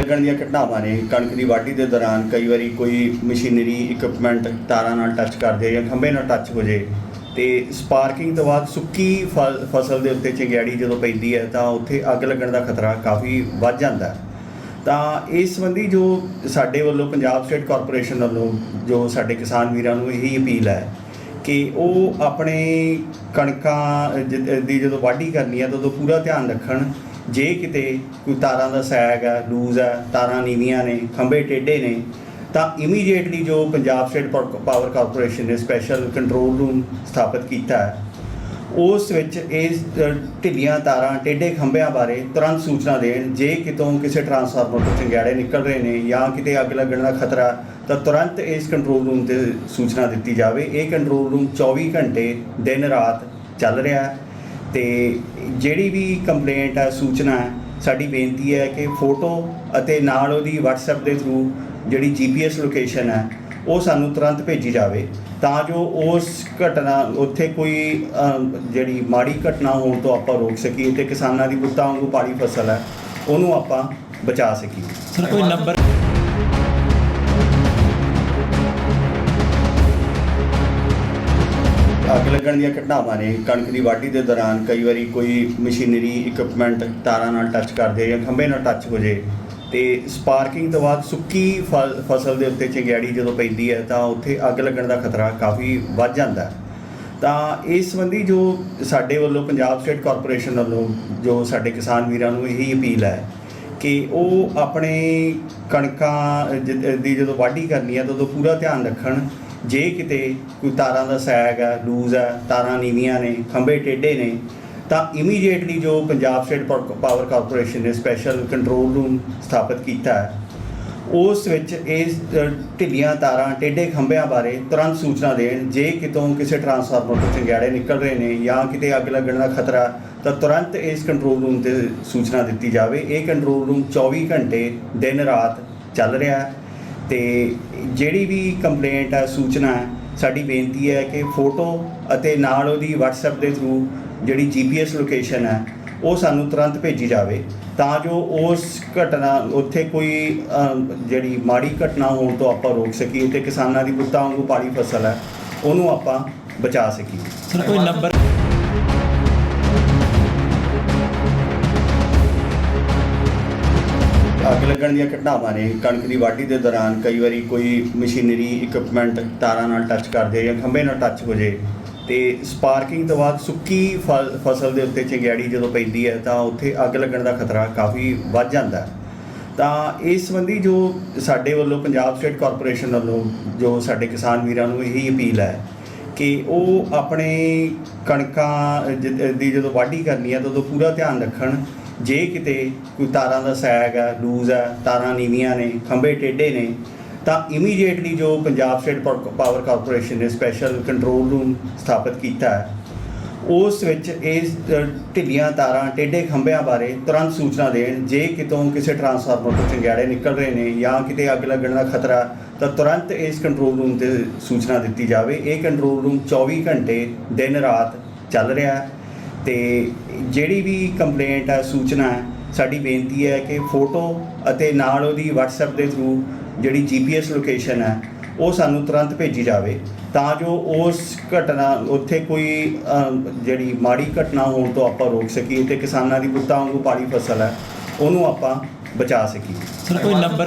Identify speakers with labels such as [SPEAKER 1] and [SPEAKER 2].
[SPEAKER 1] ਲੱਗਣ ਦੀਆਂ ਘਟਨਾਵਾਂ ਨੇ। ਕਣਕ ਦੀ ਵਾਢੀ ਦੇ ਦੌਰਾਨ ਕਈ ਵਾਰੀ ਕੋਈ ਮਸ਼ੀਨਰੀ ਇਕਵਿਪਮੈਂਟ ਤਾਰਾਂ ਨਾਲ ਟੱਚ ਕਰਦੇ ਜਾਂ ਖੰਭੇ ਨਾਲ ਟੱਚ ਹੋ ਜੇ ਤੇ ਸਪਾਰਕਿੰਗ ਤੋਂ ਬਾਅਦ ਸੁੱਕੀ ਫ- ਫਸਲ ਦੇ ਉੱਤੇ ਚਿੰਗਿਆੜੀ ਜਦੋਂ ਪੈਂਦੀ ਹੈ ਤਾਂ ਉੱਥੇ ਅੱਗ ਲੱਗਣ ਦਾ ਖਤਰਾ ਕਾਫੀ ਵੱਧ ਜਾਂਦਾ ਹੈ। ਤਾਂ ਇਸ ਸੰਬੰਧੀ ਜੋ ਸਾਡੇ ਵੱਲੋਂ ਪੰਜਾਬ ਸਟੇਟ ਕਾਰਪੋਰੇਸ਼ਨ ਵੱਲੋਂ ਜੋ ਸਾਡੇ ਕਿਸਾਨ ਵੀਰਾਂ ਨੂੰ ਇਹੀ ਅਪੀਲ ਹੈ ਕਿ ਉਹ ਆਪਣੇ ਕਣਕਾਂ ਜ- ਦੀ ਜਦੋਂ ਵਾਢੀ ਕਰਨੀ ਹੈ ਤਾਂ ਉਦੋਂ ਪੂਰਾ ਧਿਆਨ ਰੱਖਣ ਜੇ ਕਿਤੇ ਕੋਈ ਤਾਰਾਂ ਦਾ ਸੈਗ ਹੈ ਲੂਜ਼ ਹੈ ਤਾਰਾਂ ਨੀਵੀਆਂ ਨੇ, ਖੰਭੇ ਟੇਢੇ ਨੇ, ਤਾਂ ਇਮੀਡੀਏਟਲੀ ਜੋ ਪੰਜਾਬ ਸਟੇਟ ਪਾਵਰ ਕਾਰਪੋਰੇਸ਼ਨ ਨੇ ਸਪੈਸ਼ਲ ਕੰਟਰੋਲ ਰੂਮ ਸਥਾਪਿਤ ਕੀਤਾ ਹੈ, ਉਸ ਵਿੱਚ ਇਸ ਢਿੱਲੀਆਂ ਤਾਰਾਂ, ਟੇਢੇ ਖੰਭਿਆਂ ਬਾਰੇ ਤੁਰੰਤ ਸੂਚਨਾ ਦੇਣ, ਜੇ ਕਿਤੋਂ ਕਿਸੇ ਟਰਾਂਸਫਾਰਮਰ ਤੋਂ ਚੰਗਿਆੜੇ ਨਿਕਲ ਰਹੇ ਨੇ ਜਾਂ ਕਿਤੇ ਅੱਗ ਲੱਗਣ ਦਾ ਖਤਰਾ, ਤਾਂ ਤੁਰੰਤ ਇਸ ਕੰਟਰੋਲ ਰੂਮ ਤੇ ਸੂਚਨਾ ਦਿੱਤੀ ਜਾਵੇ। ਇਹ ਕੰਟਰੋਲ ਰੂਮ 24 ਘੰਟੇ ਦਿਨ ਰਾਤ ਚੱਲ ਰਿਹਾ ਹੈ। ਤੇ ਜਿਹੜੀ ਵੀ ਕੰਪਲੇਂਟ ਹੈ ਸੂਚਨਾ ਹੈ ਸਾਡੀ ਬੇਨਤੀ ਹੈ ਕਿ ਫੋਟੋ ਅਤੇ ਨਾਲ ਉਹਦੀ WhatsApp ਦੇ ਥਰੂ ਜਿਹੜੀ GPS ਲੋਕੇਸ਼ਨ ਹੈ ਉਹ ਸਾਨੂੰ ਤੁਰੰਤ ਭੇਜੀ ਜਾਵੇ ਤਾਂ ਜੋ ਉਸ ਘਟਨਾ ਉੱਥੇ ਕੋਈ ਜਿਹੜੀ ਮਾੜੀ ਘਟਨਾ ਹੋਣ ਤੋਂ ਆਪਾਂ ਰੋਕ ਸਕੀਏ ਤੇ ਕਿਸਾਨਾਂ ਦੀ ਬੁੱਤਾਂ ਵਾਂਗੂ ਪਾਲੀ ਫਸਲ ਹੈ ਉਹਨੂੰ ਆਪਾਂ ਬਚਾ ਸਕੀਏ।
[SPEAKER 2] ਸਰ ਕੋਈ ਨੰਬਰ
[SPEAKER 1] ਲੱਗਣ ਦੀਆਂ ਘਟਨਾਵਾਂ ਨੇ। ਕਣਕ ਦੀ ਵਾਢੀ ਦੇ ਦੌਰਾਨ ਕਈ ਵਾਰੀ ਕੋਈ ਮਸ਼ੀਨਰੀ ਇਕਵਿਪਮੈਂਟ ਤਾਰਾਂ ਨਾਲ ਟੱਚ ਕਰਦੇ ਜਾਂ ਖੰਭੇ ਨਾਲ ਟੱਚ ਹੋ ਜੇ ਤੇ ਸਪਾਰਕਿੰਗ ਤੋਂ ਬਾਅਦ ਸੁੱਕੀ ਫ- ਫਸਲ ਦੇ ਉੱਤੇ ਚਿੰਗਿਆੜੀ ਜਦੋਂ ਪੈਂਦੀ ਹੈ ਤਾਂ ਉੱਥੇ ਅੱਗ ਲੱਗਣ ਦਾ ਖਤਰਾ ਕਾਫੀ ਵੱਧ ਜਾਂਦਾ ਹੈ। ਤਾਂ ਇਸ ਸੰਬੰਧੀ ਜੋ ਸਾਡੇ ਵੱਲੋਂ ਪੰਜਾਬ ਸਟੇਟ ਕਾਰਪੋਰੇਸ਼ਨ ਵੱਲੋਂ ਜੋ ਸਾਡੇ ਕਿਸਾਨ ਵੀਰਾਂ ਨੂੰ ਇਹੀ ਅਪੀਲ ਹੈ ਕਿ ਉਹ ਆਪਣੇ ਕਣਕਾਂ ਜ- ਦੀ ਜਦੋਂ ਵਾਢੀ ਕਰਨੀ ਹੈ ਤਾਂ ਉਦੋਂ ਪੂਰਾ ਧਿਆਨ ਰੱਖਣ ਜੇ ਕਿਤੇ ਕੋਈ ਤਾਰਾਂ ਦਾ ਸੈਗ ਹੈ ਲੂਜ਼ ਹੈ ਤਾਰਾਂ ਨੀਵੀਆਂ ਨੇ, ਖੰਭੇ ਟੇਢੇ ਨੇ, ਤਾਂ ਇਮੀਡੀਏਟਲੀ ਜੋ ਪੰਜਾਬ ਸਟੇਟ ਪਾਵਰ ਕਾਰਪੋਰੇਸ਼ਨ ਨੇ ਸਪੈਸ਼ਲ ਕੰਟਰੋਲ ਰੂਮ ਸਥਾਪਿਤ ਕੀਤਾ ਹੈ, ਉਸ ਵਿੱਚ ਇਸ ਢਿੱਲੀਆਂ ਤਾਰਾਂ, ਟੇਢੇ ਖੰਭਿਆਂ ਬਾਰੇ ਤੁਰੰਤ ਸੂਚਨਾ ਦੇਣ, ਜੇ ਕਿਤੋਂ ਕਿਸੇ ਟਰਾਂਸਫਾਰਮਰ ਤੋਂ ਚੰਗਿਆੜੇ ਨਿਕਲ ਰਹੇ ਨੇ ਜਾਂ ਕਿਤੇ ਅੱਗ ਲੱਗਣ ਦਾ ਖਤਰਾ, ਤਾਂ ਤੁਰੰਤ ਇਸ ਕੰਟਰੋਲ ਰੂਮ ਤੇ ਸੂਚਨਾ ਦਿੱਤੀ ਜਾਵੇ। ਇਹ ਕੰਟਰੋਲ ਰੂਮ 24 ਘੰਟੇ ਦਿਨ ਰਾਤ ਚੱਲ ਰਿਹਾ ਹੈ। ਤੇ ਜਿਹੜੀ ਵੀ ਕੰਪਲੇਂਟ ਹੈ ਸੂਚਨਾ ਹੈ ਸਾਡੀ ਬੇਨਤੀ ਹੈ ਕਿ ਫੋਟੋ ਅਤੇ ਨਾਲ ਉਹਦੀ WhatsApp ਦੇ ਥਰੂ ਜਿਹੜੀ GPS ਲੋਕੇਸ਼ਨ ਹੈ ਉਹ ਸਾਨੂੰ ਤੁਰੰਤ ਭੇਜੀ ਜਾਵੇ ਤਾਂ ਜੋ ਉਸ ਘਟਨਾ, ਉੱਥੇ ਕੋਈ ਜਿਹੜੀ ਮਾੜੀ ਘਟਨਾ ਹੋਣ ਤੋਂ ਆਪਾਂ ਰੋਕ ਸਕੀਏ ਤੇ ਕਿਸਾਨਾਂ ਦੀ ਬੁੱਤਾਂ ਵਾਂਗੂ ਪਾਲੀ ਫਸਲ ਹੈ ਉਹਨੂੰ ਆਪਾਂ ਬਚਾ ਸਕੀਏ।
[SPEAKER 2] ਸਰ, ਕੋਈ ਨੰਬਰ
[SPEAKER 1] ਲੱਗਣ ਦੀਆਂ ਘਟਨਾਵਾਂ ਨੇ। ਕਣਕ ਦੀ ਵਾਢੀ ਦੇ ਦੌਰਾਨ ਕਈ ਵਾਰੀ ਕੋਈ ਮਸ਼ੀਨਰੀ ਇਕਵਿਪਮੈਂਟ ਤਾਰਾਂ ਨਾਲ ਟੱਚ ਕਰਦੇ ਜਾਂ ਖੰਭੇ ਨਾਲ ਟੱਚ ਹੋ ਜੇ ਤੇ ਸਪਾਰਕਿੰਗ ਤੋਂ ਬਾਅਦ ਸੁੱਕੀ ਫ- ਫਸਲ ਦੇ ਉੱਤੇ ਚਿੰਗਿਆੜੀ ਜਦੋਂ ਪੈਂਦੀ ਹੈ ਤਾਂ ਉੱਥੇ ਅੱਗ ਲੱਗਣ ਦਾ ਖਤਰਾ ਕਾਫੀ ਵੱਧ ਜਾਂਦਾ ਹੈ। ਤਾਂ ਇਸ ਸੰਬੰਧੀ ਜੋ ਸਾਡੇ ਵੱਲੋਂ ਪੰਜਾਬ ਸਟੇਟ ਕਾਰਪੋਰੇਸ਼ਨ ਵੱਲੋਂ ਜੋ ਸਾਡੇ ਕਿਸਾਨ ਵੀਰਾਂ ਨੂੰ ਇਹੀ ਅਪੀਲ ਹੈ ਕਿ ਉਹ ਆਪਣੇ ਕਣਕਾਂ ਜ- ਦੀ ਜਦੋਂ ਵਾਢੀ ਕਰਨੀ ਹੈ ਤਾਂ ਉਦੋਂ ਪੂਰਾ ਧਿਆਨ ਰੱਖਣ ਜੇ ਕਿਤੇ ਕੋਈ ਤਾਰਾਂ ਦਾ ਸੈਗ ਹੈ ਲੂਜ਼ ਹੈ ਤਾਰਾਂ ਨੀਵੀਆਂ ਨੇ, ਖੰਭੇ ਟੇਢੇ ਨੇ, ਤਾਂ ਇਮੀਡੀਏਟਲੀ ਜੋ ਪੰਜਾਬ ਸਟੇਟ ਪਾਵਰ ਕਾਰਪੋਰੇਸ਼ਨ ਨੇ ਸਪੈਸ਼ਲ ਕੰਟਰੋਲ ਰੂਮ ਸਥਾਪਿਤ ਕੀਤਾ ਹੈ, ਉਸ ਵਿੱਚ ਇਸ ਢਿੱਲੀਆਂ ਤਾਰਾਂ, ਟੇਢੇ ਖੰਭਿਆਂ ਬਾਰੇ ਤੁਰੰਤ ਸੂਚਨਾ ਦੇਣ, ਜੇ ਕਿਤੋਂ ਕਿਸੇ ਟਰਾਂਸਫਾਰਮਰ ਤੋਂ ਚੰਗਿਆੜੇ ਨਿਕਲ ਰਹੇ ਨੇ ਜਾਂ ਕਿਤੇ ਅੱਗ ਲੱਗਣ ਦਾ ਖਤਰਾ, ਤਾਂ ਤੁਰੰਤ ਇਸ ਕੰਟਰੋਲ ਰੂਮ ਤੇ ਸੂਚਨਾ ਦਿੱਤੀ ਜਾਵੇ। ਇਹ ਕੰਟਰੋਲ ਰੂਮ 24 ਘੰਟੇ ਦਿਨ ਰਾਤ ਚੱਲ ਰਿਹਾ ਹੈ। ਤੇ ਜਿਹੜੀ ਵੀ ਕੰਪਲੇਂਟ ਹੈ ਸੂਚਨਾ ਹੈ ਸਾਡੀ ਬੇਨਤੀ ਹੈ ਕਿ ਫੋਟੋ ਅਤੇ ਨਾਲ ਉਹਦੀ WhatsApp ਦੇ ਥਰੂ ਜਿਹੜੀ GPS ਲੋਕੇਸ਼ਨ ਹੈ ਉਹ ਸਾਨੂੰ ਤੁਰੰਤ ਭੇਜੀ ਜਾਵੇ ਤਾਂ ਜੋ ਉਸ ਘਟਨਾ ਉੱਥੇ ਕੋਈ ਜਿਹੜੀ ਮਾੜੀ ਘਟਨਾ ਹੋਣ ਤੋਂ ਆਪਾਂ ਰੋਕ ਸਕੀਏ ਤੇ ਕਿਸਾਨਾਂ ਦੀ ਬੁੱਤਾਂ ਵਾਂਗੂ ਪਾਲੀ ਫਸਲ ਹੈ ਉਹਨੂੰ ਆਪਾਂ ਬਚਾ ਸਕੀਏ।
[SPEAKER 2] ਸਰ ਕੋਈ ਨੰਬਰ